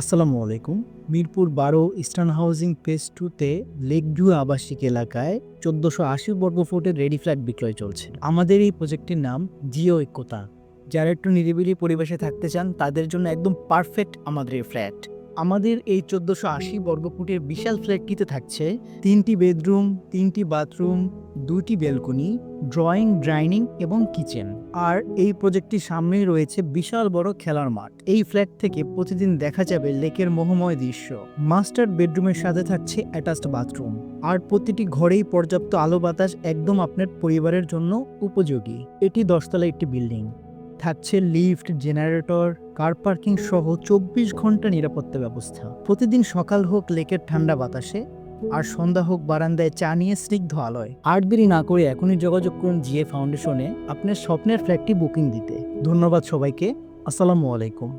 আসসালামু আলাইকুম। মিরপুর বারো ইস্টার্ন হাউজিং ফেজ টুতে লেকভিউ আবাসিক এলাকায় চোদ্দশো আশি বর্গফুটের রেডি ফ্ল্যাট বিক্রয় চলছে। আমাদের এই প্রজেক্টটির নাম জিও ঐক্যতা যারা একটু নিরিবিলি পরিবেশে থাকতে চান, তাদের জন্য একদম পারফেক্ট আমাদের এই ফ্ল্যাট আমাদের এই চোদ্দোশো আশি বর্গফুটের বিশাল ফ্ল্যাটটিতে থাকছে? তিনটি বেডরুম, তিনটি বাথরুম, দুটি বেলকনি, ড্রয়িং, ডাইনিং এবং কিচেন। আর এই প্রজেক্টটির সামনেই রয়েছে বিশাল বড় খেলার মাঠ। এই ফ্ল্যাট থেকে প্রতিদিন দেখা যাবে লেকের মোহময় দৃশ্য। মাস্টার বেডরুমের সাথে থাকছে অ্যাটাচড বাথরুম। আর প্রতিটি ঘরেই পর্যাপ্ত আলো বাতাস একদম আপনার পরিবারের জন্য উপযোগী। এটি দশতলা একটি বিল্ডিং। থাকছে লিফট, জেনারেটর, কার পার্কিং সহ চব্বিশ ঘণ্টা নিরাপত্তা ব্যবস্থা। প্রতিদিন সকাল হোক, লেকের ঠান্ডা বাতাসে, আর সন্ধ্যা হোক, বারান্দায় চা নিয়ে স্নিগ্ধ আলোয়। আট দেরি না করে এখনই যোগাযোগ করুন জিএ ফাউন্ডেশনে আপনার স্বপ্নের ফ্ল্যাটটি বুকিং দিতে। ধন্যবাদ সবাইকে। আসসালামু আলাইকুম।